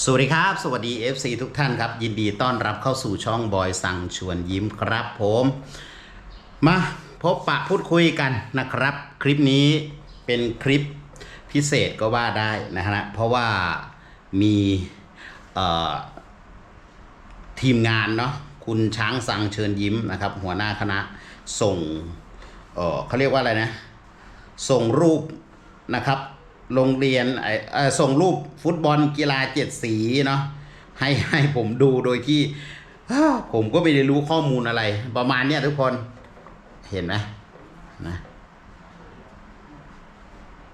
สวัสดีครับ สวัสดี FC ทุกท่านครับ ยินดีต้อนรับเข้าสู่ช่องบอยสั่งชวนยิ้มครับผมมาพบปะพูดคุยกันนะครับ คลิปนี้เป็นคลิปพิเศษก็ว่าได้นะฮะเพราะว่ามีทีมงานเนาะคุณช้างสั่งเชิญยิ้มนะครับ หัวหน้าคณะส่งเเขาเรียกว่าอะไรนะ ส่งรูปนะครับ โรงเรียนส่งรูปฟุตบอลกีฬาเจ็ดสีเนาะให้ให้ผมดูโดยที่ผมก็ไม่ได้รู้ข้อมูลอะไร ประมาณเนี้ยทุกคนเห็นไหมนะ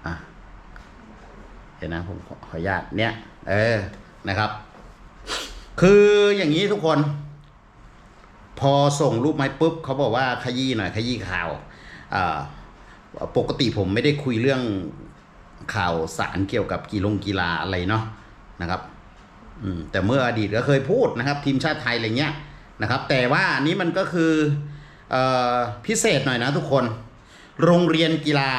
อะเห็นนะผมขออนุญาตเนี้ยเออนะครับ คืออย่างนี้ทุกคน พอส่งรูปมาปุ๊บเขาบอกว่าขยี้หน่อยขยี้ข่าวอ่าปกติผมไม่ได้คุยเรื่อง ข่าวสารเกี่ยวกับกีฬงกีฬาอะไรเนาะนะครับอืมแต่เมื่ออดีตก็เคยพูดนะครับ ทีมชาติไทยอะไรเงี้ยนะครับ แต่ว่านี้มันก็คือเออพิเศษหน่อยนะทุกคน โรงเรียนกีฬา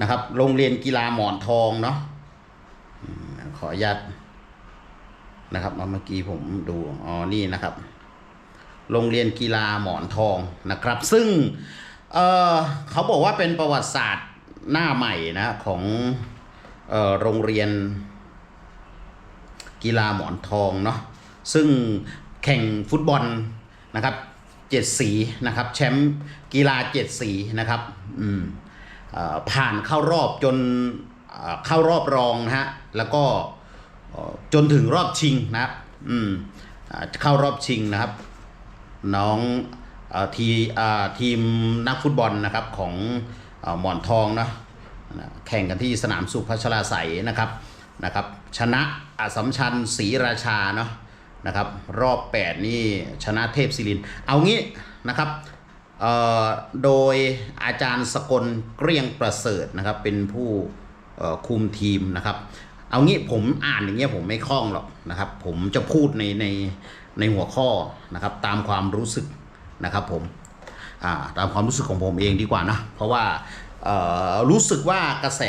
นะครับ โรงเรียนกีฬาหมอนทองเนาะขออนุญาตนะครับเมื่อกี้ผมดูอ๋อนี่นะครับ โรงเรียนกีฬาหมอนทองนะครับ ซึ่งเเขาบอกว่าเป็นประวัติศาสตร์ หน้าใหม่นะของออโรงเรียนกีฬาหมอนทองเนาะซึ่งแข่งฟุตบอลนะครับเจ็ดสีนะครับแชมป์กีฬาเจ็ดสีนะครับอืมผ่านเข้ารอบจนเข้ารอบรองนะฮะแล้วก็จนถึงรอบชิงนะครับอืมเข้ารอบชิงนะครับ น้องอทีทีมนักฟุตบอลนะครับของ หมอนทองเนาะแข่งกันที่สนามสุพัชราไสนะครับนะครับชนะอสัมชัญศรีราชาเนาะนะครับรอบ 8 นี่ชนะเทพศิริน เอางี้นะครับเอ่อโดยอาจารย์สกลเกรียงประเสริฐนะครับเป็นผู้เอ่อคุมทีมนะครับ เอางี้ผมอ่านอย่างเงี้ยผมไม่คล่องหรอกนะครับ ผมจะพูดในในในหัวข้อนะครับตามความรู้สึกนะครับผม ตามความรู้สึกของผมเองดีกว่านะ เพราะว่ารู้สึกว่ากระแส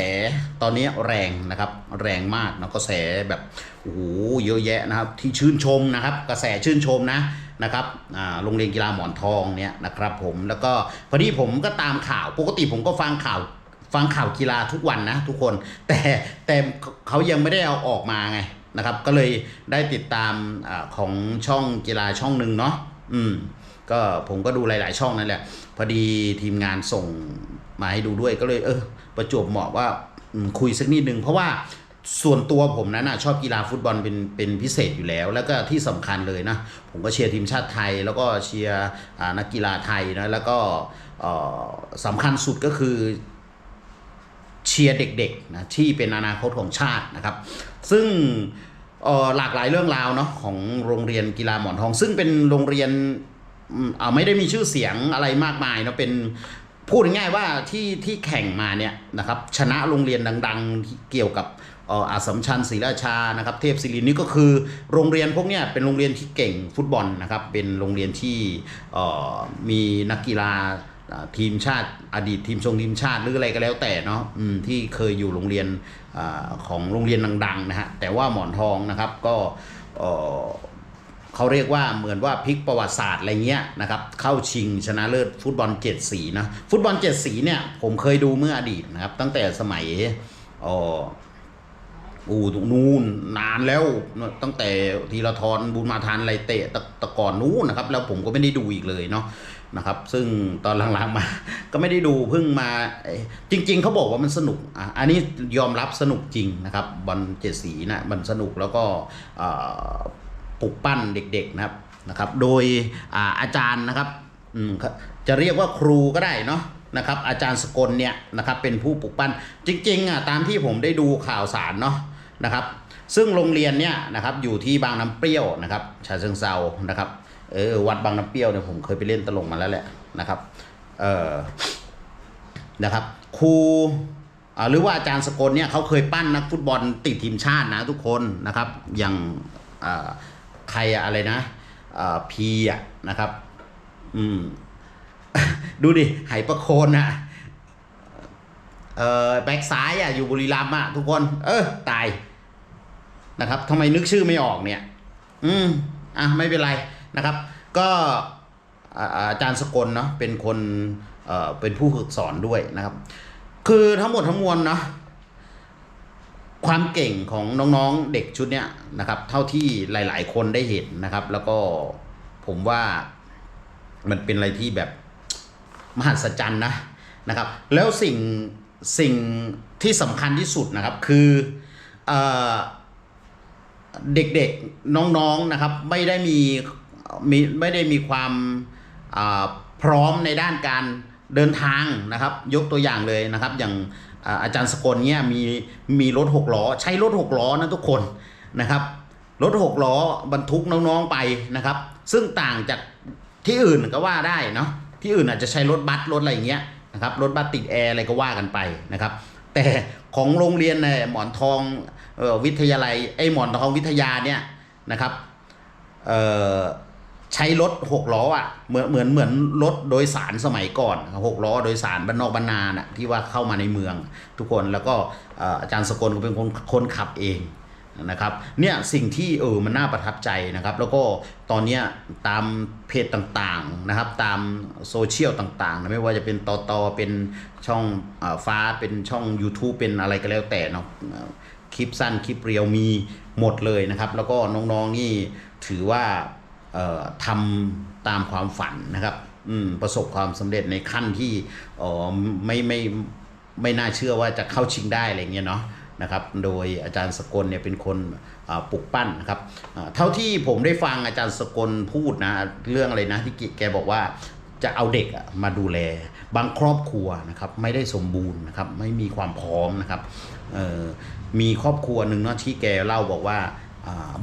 ตอนนี้แรงนะครับ แรงมากนะกระแสแบบโอ้โหเยอะแยะนะครับที่ชื่นชมนะครับ กระแสชื่นชมนะนะครับโรงเรียนกีฬาหมอนทองเนี่ยนะครับผมแล้วก็พอดีผมก็ตามข่าวปกติผมก็ฟังข่าวฟังข่าวกีฬาทุกวันนะทุกคนแต่แต่เขายังไม่ได้เอาออกมาไงนะครับ ก็เลยได้ติดตามอของช่องกีฬาช่องหนึ่งเนาะอืม ก็ผมก็ดูหลาย ๆ ช่องนั่นแหละ พอดีทีมงานส่งมาให้ดูด้วยก็เลยเออ ประจวบเหมาะว่าคุยสักนิดนึงเพราะว่าส่วนตัวผมนั้นนะชอบกีฬาฟุตบอลเป็นเป็นพิเศษอยู่แล้ว แล้วก็ที่สำคัญเลยนะ ผมก็เชียร์ทีมชาติไทย แล้วก็เชียร์นักกีฬาไทยนะแล้วก็เอ่อสำคัญสุดก็คือเชียร์เด็กๆนะที่เป็นอนาคตของชาตินะครับ ซึ่งหลากหลายเรื่องราวเนาะของโรงเรียนกีฬาหมอนทอง ซึ่งเป็นโรงเรียน ไม่ได้มีชื่อเสียงอะไรมากมายเนาะเป็นพูดง่ายๆว่าที่ที่แข่งมาเนี่ยนะครับชนะโรงเรียนดังๆที่เกี่ยวกับอ่าสมชัญศรีราชานะครับเทพศิรินนี่ก็คือโรงเรียนพวกเนี้ยเป็นโรงเรียนที่เก่งฟุตบอลนะครับเป็นโรงเรียนที่อ่อมีนักกีฬาทีมชาติอดีตทีมชงทีมชาติหรืออะไรก็แล้วแต่เนาะที่เคยอยู่โรงเรียนอาของโรงเรียนดังๆนะฮะแต่ว่าหมอนทองนะครับก็ เขาเรียกว่าเหมือนว่าพลิกประวัติศาสตร์อะไรเงี้ยนะครับเข้าชิงชนะเลิศฟุตบอลเจ็ดสีนะฟุตบอลเจ็ดสีเนี่ยผมเคยดูเมื่ออดีตนะครับ ตั้งแต่สมัยอ่ออูตรงนู้นนานแล้วตั้งแต่ทีละทรบุญมาทานไรเตะตะตะก่อนนู้นนะครับ แล้วผมก็ไม่ได้ดูอีกเลยเนาะนะครับ ซึ่งตอนหลังๆมา ก็ไม่ได้ดูเพิ่งมาจริง ๆเขาบอกว่ามันสนุกอะอันนี้ยอมรับสนุกจริงนะครับบอลเจ็ดสีนะมันสนุกแล้วก็ ปลุกปั้นเด็กๆนะครับนะครับ โดยอาอาจารย์นะครับจะเรียกว่าครูก็ได้เนาะนะครับ อาจารย์สกลเนี่ยนะครับเป็นผู้ปลุกปั้นจริงๆอะตามที่ผมได้ดูข่าวสารเนาะนะครับ ซึ่งโรงเรียนเนี่ยนะครับอยู่ที่บางน้ำเปรี้ยวนะครับชาเชิงเซานะครับเออวัดบางน้ำเปรี้ยวเนี่ยผมเคยไปเล่นตลกมาแล้วแหละนะครับเออนะครับครูหรือว่าอาจารย์สกลเนี่ยเขาเคยปั้นนักฟุตบอลติดทีมชาตินะทุกคนนะครับอย่างอ ใครอะอะไรนะอ่าพีอะนะครับ อืม ดูดิไหประโคนอะเออแบ็กซ้ายอะอยู่บุรีรัมย์อะทุกคน เออ ตายนะครับทำไมนึกชื่อไม่ออกเนี่ย อืมอะไม่เป็นไรนะครับ ก็อาจารย์สกลเนาะเป็นคนเเป็นผู้ฝึกสอนด้วยนะครับ คือทั้งหมดทั้งมวลเนาะ ความเก่งของน้องๆเด็กชุดเนี้ยนะครับ เท่าที่หลาย ๆ คนได้เห็นนะครับ แล้วก็ผมว่ามันเป็นอะไรที่แบบมหัศจรรย์นะนะครับ แล้วสิ่งสิ่งที่สำคัญที่สุดนะครับคือเอเด็กๆน้องๆนะครับไม่ได้มีมีไม่ได้มีความาพร้อมในด้านการเดินทางนะครับ ยกตัวอย่างเลยนะครับ อย่าง อาจารย์สกลเนี่ยมีมีรถหกล้อใช้รถหกล้อนะทุกคนนะครับรถหกล้อบรรทุกน้องๆไปนะครับ ซึ่งต่างจากที่อื่นก็ว่าได้เนาะที่อื่นอาจจะใช้รถบัสรถอะไรอย่างเงี้ยนะครับรถบัสติดแอร์อะไรก็ว่ากันไปนะครับ แต่ของโรงเรียนเนี่ยหมอนทองออวิทยาลัยไอ้หมอนทองวิทยาเนี่ยนะครับเอ่อ ใช้รถหกล้ออะเหมือนเหมือนเหมือนรถโดยสารสมัยก่อนหกล้อโดยสารบ้านนอกบ้านนาน่ะที่ว่าเข้ามาในเมืองทุกคนแล้วก็อาจารย์สกลก็เป็นคนคนขับเองนะครับเนี่ยสิ่งที่เออมันน่าประทับใจนะครับ แล้วก็ตอนนี้ตามเพจต่างๆนะครับ ตามโซเชียลต่างๆนะไม่ว่าจะเป็นตอตอเป็นช่องอฟ้าเป็นช่อง YouTube เป็นอะไรก็แล้วแต่เนาะคลิปสั้นคลิปเรียวมีหมดเลยนะครับ แล้วก็น้องๆนี่ถือว่า ทำตามความฝันนะครับประสบความสำเร็จในขั้นที่ไม่ไม่ไม่น่าเชื่อว่าจะเข้าชิงได้อะไรเงี้ยเนาะนะครับ โดยอาจารย์สกลเนี่ยเป็นคนปลุกปั้นนะครับ เท่าที่ผมได้ฟังอาจารย์สกลพูดนะเรื่องอะไรนะที่แกบอกว่าจะเอาเด็กมาดูแล บางครอบครัวนะครับไม่ได้สมบูรณ์นะครับไม่มีความพร้อมนะครับมีครอบครัวหนึ่งเนาะที่แกเล่าบอกว่า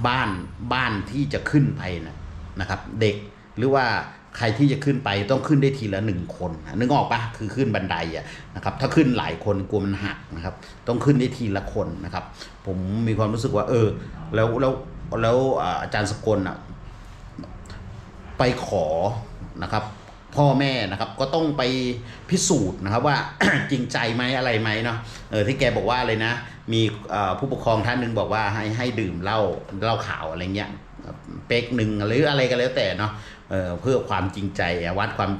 บ้านบ้านที่จะขึ้นไปนะ นะครับเด็กหรือว่าใครที่จะขึ้นไปต้องขึ้นได้ทีละหนึ่งคนนึกออกปะคือขึ้นบันไดอะนะครับถ้าขึ้นหลายคนกลัวมันหักนะครับ ต้องขึ้นได้ทีละคนนะครับ ผมมีความรู้สึกว่า เออ แล้วแล้วแล้วอาจารย์สกลอะไปขอนะครับ พ่อแม่นะครับก็ต้องไปพิสูจน์นะครับว่าจริงใจไหมอะไรไหมเนาะเออที่แกบอกว่าอะไรนะ มีผู้ปกครองท่านหนึ่งบอกว่าให้ให้ดื่มเหล้าเหล้าขาวอะไรเงี้ย เป๊กหนึ่งหรืออะไรก็แล้วแต่เนาะเเพื่อความจริงใจวัดความ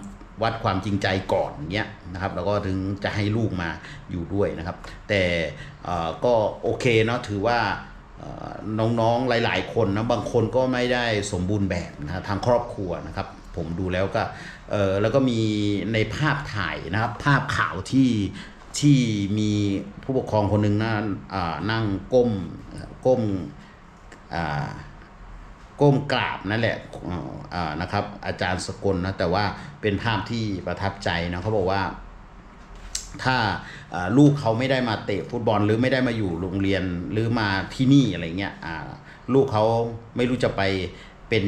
วัดความจริงใจก่อนเงี้ยนะครับแล้วก็ถึงจะให้ลูกมาอยู่ด้วยนะครับ แต่ก็โอเคเนาะถือว่าน้องๆหลาย ๆ คนนะบางคนก็ไม่ได้สมบูรณ์แบบนะทางครอบครัวนะครับ ผมดูแล้วก็เออแล้วก็มีในภาพถ่ายนะครับ ภาพข่าวที่ที่มีผู้ปกครองคนหนึ่งนะนั่งก้มก้มอ่า ก้มกราบนั่นแหละนะครับ อาจารย์สกลนะแต่ว่าเป็นภาพที่ประทับใจนะเขาบอกว่า ถ้าลูกเขาไม่ได้มาเตะฟุตบอลหรือไม่ได้มาอยู่โรงเรียนหรือมาที่นี่อะไรเงี้ยลูกเขาไม่รู้จะไปเป็น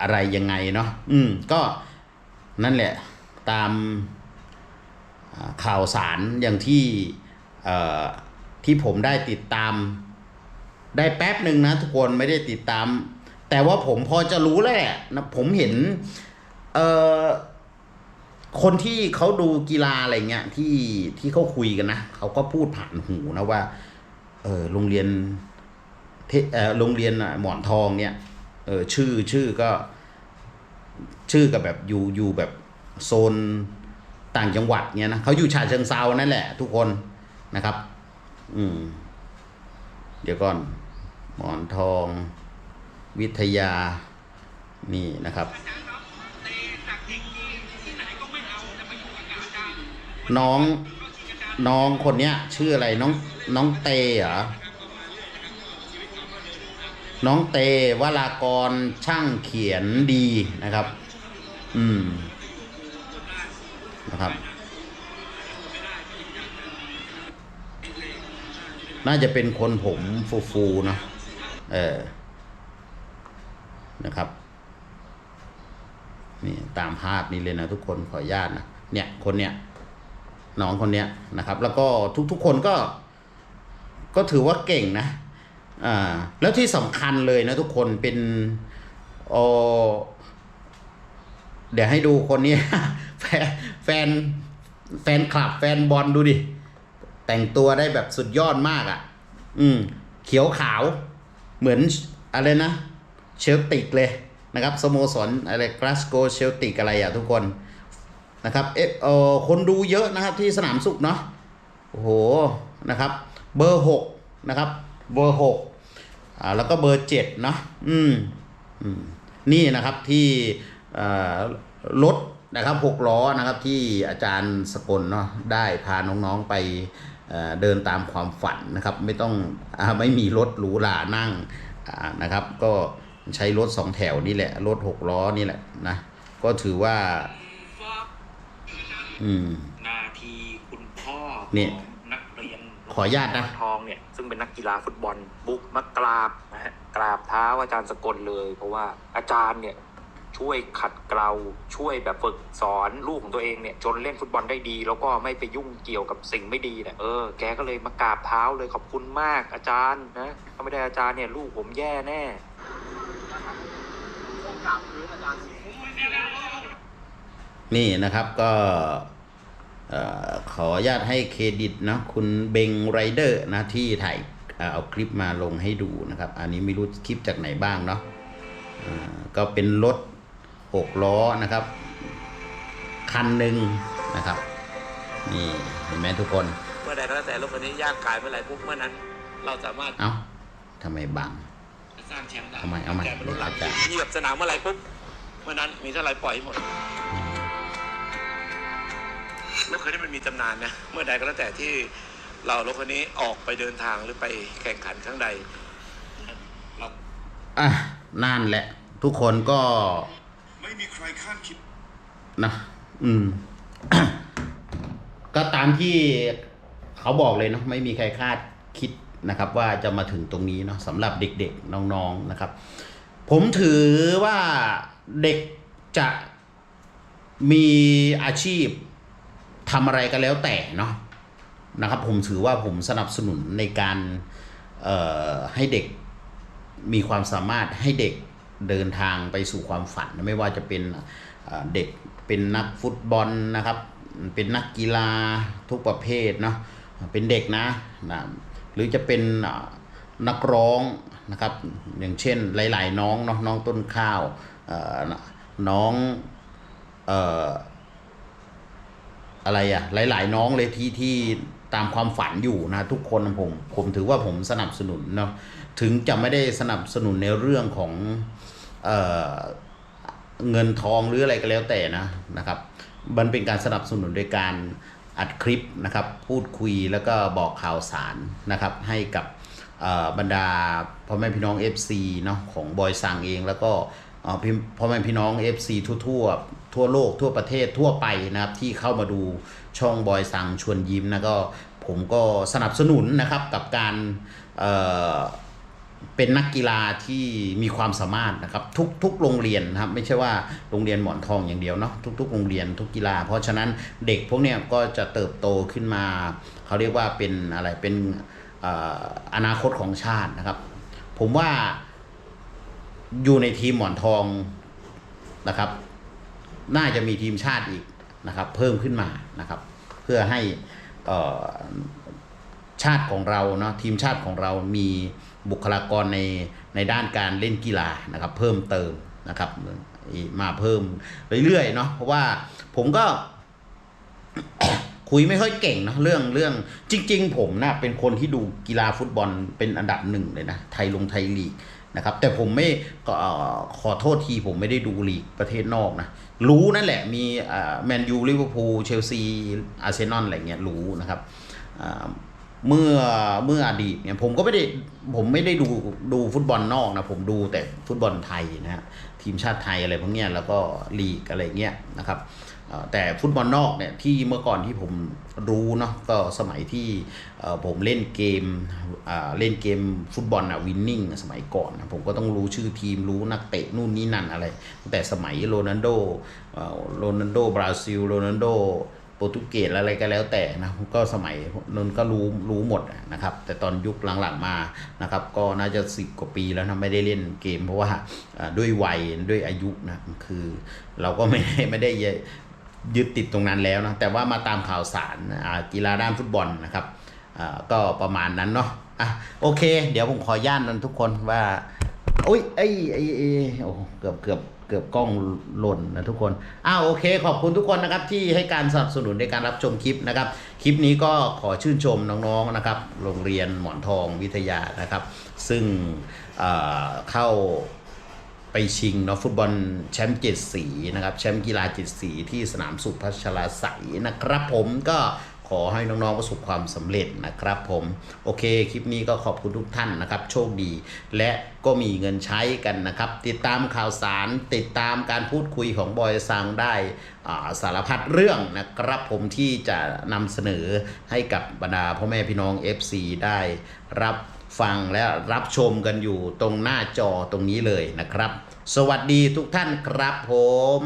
อะไรยังไงเนาะอืมก็นั่นแหละตามข่าวสารอย่างที่ที่ผมได้ติดตามได้แป๊บหนึ่งนะทุกคนไม่ได้ติดตาม แต่ว่าผมพอจะรู้แล้วแหละนะผมเห็น เอ่อคนที่เขาดูกีฬาอะไรเงี้ยที่ที่เขาคุยกันนะเขาก็พูดผ่านหูนะว่า เออโรงเรียนเทเออโรงเรียนหมอนทองเนี่ย เออชื่อชื่อก็ ชื่อกับแบบอยู่อยู่แบบโซนต่างจังหวัดเนี่ยนะเขาอยู่ฉะเชิงเซานั่นแหละ ทุกคนนะครับ อืม เดี๋ยวก่อน หมอนทอง วิทยานี่นะครับ น้องน้องคนเนี้ย ชื่ออะไรน้องน้องเตเหรอน้องเตวรากรช่างเขียนดีนะครับ อืมนะครับ น่าจะเป็นคนผมฟูๆเนะเออ นะครับนี่ตามภาพนี้เลยนะทุกคนขออนุญาตนะเนี่ยคนเนี้ยน้องคนเนี้ยนะครับ แล้วก็ทุกๆคนก็ ก็ถือว่าเก่งนะอ่าแล้วที่สำคัญเลยนะทุกคนเป็นโอเดี๋ยวให้ดูคนนี้แฟนแฟนแฟนคลับแฟนบอลดูดิ แต่งตัวได้แบบสุดยอดมากอะ่ะ อืม เขียวขาวเหมือนอะไรนะ เชลติกเลยนะครับสโมสรอะไรกราสโกเชลติกอะไรอะทุกคนนะครับเอเออคนดูเยอะนะครับที่สนามสุขเนาะโอ้โหนะครับเบอร์หกนะครับเบอร์หกอ่าแล้วก็เบอร์เจ็ดเนาะอืมอืมนี่นะครับที่เอ่อรถนะครับหกล้อนะครับที่อาจารย์สกลเนาะได้พาน้องๆไปเดินตามความฝันนะครับ ไม่ต้องอาไม่มีรถหรูหรานั่งอ่านะครับ ก็ ใช้รถสองแถวนี่แหละ รถหกล้อนี่แหละนะ ก็ถือว่า อืม นาทีคุณพ่อนี่ของนักเรียนขออนุญาตนะทองเนี่ย ซึ่งเป็นนักกีฬาฟุตบอล บุกมากราบนะฮะกราบเท้าอาจารย์สกลเลย เพราะว่าอาจารย์เนี่ยช่วยขัดเกลาช่วยแบบฝึกสอนลูกของตัวเองเนี่ยจนเล่นฟุตบอลได้ดี แล้วก็ไม่ไปยุ่งเกี่ยวกับสิ่งไม่ดีเนี่ยเออแกก็เลยมากราบเท้าเลยขอบคุณมากอาจารย์นะถ้าไม่ได้อาจารย์เนี่ยลูกผมแย่แน่ นี่นะครับก็เอ่อขออนุญาตให้เครดิตนะคุณเบงไรเดอร์นะที่ถ่ายเอ่อเอาคลิปมาลงให้ดูนะครับ อันนี้ไม่รู้คลิปจากไหนบ้างเนาะอ่าก็เป็นรถหกล้อนะครับ คันหนึ่งนะครับนี่เห็นไหมทุกคน เมื่อใดก็แล้วแต่รถคันนี้ย่างกายเมื่อไหรปุ๊บเมื่อนั้น เราสามารถเอ้าทำไมบัง สร้างแชมป์ได้เอาใหม่เอาใหม่แกเป็นรถหลักอาจารย์ ที่แบบสนามเมื่อไหรปุ๊บเมื่อนั้นมีเท่าไหรปล่อยให้หมดรถคันนี้มันมีตำนานนะเมื่อใดก็แล้วแต่ที่เรารถคันนี้ออกไปเดินทางหรือไปแข่งขันครั้งใดเราอะนั่นแหละ ทุกคนก็ไม่มีใครคาดคิดนะอืม ก็ตามที่เขาบอกเลยเนาะไม่มีใครคาดคิด นะครับว่าจะมาถึงตรงนี้เนาะสำหรับเด็กๆน้องๆนะครับ ผมถือว่าเด็กจะมีอาชีพทำอะไรก็แล้วแต่เนาะนะครับ ผมถือว่าผมสนับสนุนในการให้เด็กมีความสามารถให้เด็กเดินทางไปสู่ความฝัน ไม่ว่าจะเป็นเด็กเป็นนักฟุตบอลนะครับ เป็นนักกีฬาทุกประเภทเนาะเป็นเด็กนะนะ หรือจะเป็นนักร้องนะครับ อย่างเช่นหลาย ๆ น้องเนาะน้องต้นข้าวน้องเอ่ออะไรอะหลาย ๆ น้องเลยที่ที่ตามความฝันอยู่นะทุกคนผมผมถือว่าผมสนับสนุนเนาะถึงจะไม่ได้สนับสนุนในเรื่องของเออเงินทองหรืออะไรก็แล้วแต่นะนะครับ มันเป็นการสนับสนุนโดยการ อัดคลิปนะครับพูดคุยแล้วก็บอกข่าวสารนะครับให้กับบรรดาพ่อแม่พี่น้อง FC เนาะของบอยซังเองแล้วก็พ่อแม่พี่น้อง FC ทั่วๆทั่วโลกทั่วประเทศทั่วไปนะครับที่เข้ามาดูช่องบอยซังชวนยิ้มนะก็ผมก็สนับสนุนนะครับกับการ เป็นนักกีฬาที่มีความสามารถนะครับทุกทุกโรงเรียนนะครับไม่ใช่ว่าโรงเรียนหมอนทองอย่างเดียวเนาะทุกๆ โรงเรียนทุกกีฬา เพราะฉะนั้นเด็กพวกเนี้ยก็จะเติบโตขึ้นมา เขาเรียกว่าเป็นอะไรเป็นอนาคตของชาตินะครับ ผมว่าอยู่ในทีมหมอนทองนะครับ น่าจะมีทีมชาติอีกนะครับ เพิ่มขึ้นมานะครับ เพื่อให้ชาติของเราเนาะทีมชาติของเรามี บุคลากรในในด้านการเล่นกีฬานะครับ เพิ่มเติมนะครับมาเพิ่มเรื่อยๆเนาะเพราะว่าผมก็ คุยไม่ค่อยเก่งเนะเรื่องเรื่อง จริง ๆ ผมนะเป็นคนที่ดูกีฬาฟุตบอลเป็นอันดับหนึ่งเลยนะไทยลงไทยลีกนะครับ แต่ผมไม่ก็ขอโทษทีผมไม่ได้ดูลีกประเทศนอกนะรู้นั่นแหละมีแมนยูลิเวอร์พูลเชลซีอาร์เซนอลอะไรเงี้ยรู้นะครับ เมื่อเมื่ออดีตเนี่ยผมก็ไม่ได้ผมไม่ได้ดูดูฟุตบอลนอกนะผมดูแต่ฟุตบอลไทยนะฮะทีมชาติไทยอะไรพวกเนี้ยแล้วก็ลีกอะไรเงี้ยนะครับแต่ฟุตบอลนอกเนี่ยที่เมื่อก่อนที่ผมรู้เนาะก็สมัยที่ผมเล่นเกมเล่นเกมฟุตบอลอะวินนิ่งสมัยก่อนนะผมก็ต้องรู้ชื่อทีมรู้นักเตะนู่นนี่นั่นอะไรตั้งแต่สมัยโรนัลโดโรนัลโดบราซิลโรนัลโด โปรตุเกสอะไรก็แล้วแต่นะก็สมัยนั้นก็รู้รู้หมดนะครับ แต่ตอนยุคหลังๆมานะครับ ก็น่าจะสิบกว่าปีแล้วนะไม่ได้เล่นเกม เพราะว่าด้วยวัยด้วยอายุนะคือ เราก็ไม่ได้ไม่ได้ยึดติดตรงนั้นแล้วนะแต่ว่ามาตามข่าวสารกีฬาด้านฟุตบอลนะครับก็ประมาณนั้นเนาะอะโอเค เดี๋ยวผมขอย่านนันทุกคนว่าอุ้ยไอ้ไอ้ไอ้โอ้เกือบเกือบ เกือบกล้องหล่นนะทุกคนอ้าวโอเค ขอบคุณทุกคนนะครับที่ให้การสนับสนุนในการรับชมคลิปนะครับ คลิปนี้ก็ขอชื่นชมน้องๆนะครับ โรงเรียนหมอนทองวิทยานะครับ ซึ่งเเข้าไปชิงเนาะฟุตบอลแชมป์เจ็ดสีนะครับแชมป์กีฬาเจ็ดสีที่สนามสุพัชราใสยนะครับผมก็ ขอให้น้องๆประสบความสำเร็จนะครับผม โอเค คลิปนี้ก็ขอบคุณทุกท่านนะครับ โชคดี และก็มีเงินใช้กันนะครับ ติดตามข่าวสาร ติดตามการพูดคุยของบอยซังได้สารพัดเรื่องนะครับผมที่จะนำเสนอให้กับบรรดาพ่อแม่พี่น้อง FC ได้รับฟังและรับชมกันอยู่ตรงหน้าจอตรงนี้เลยนะครับ สวัสดีทุกท่านครับผม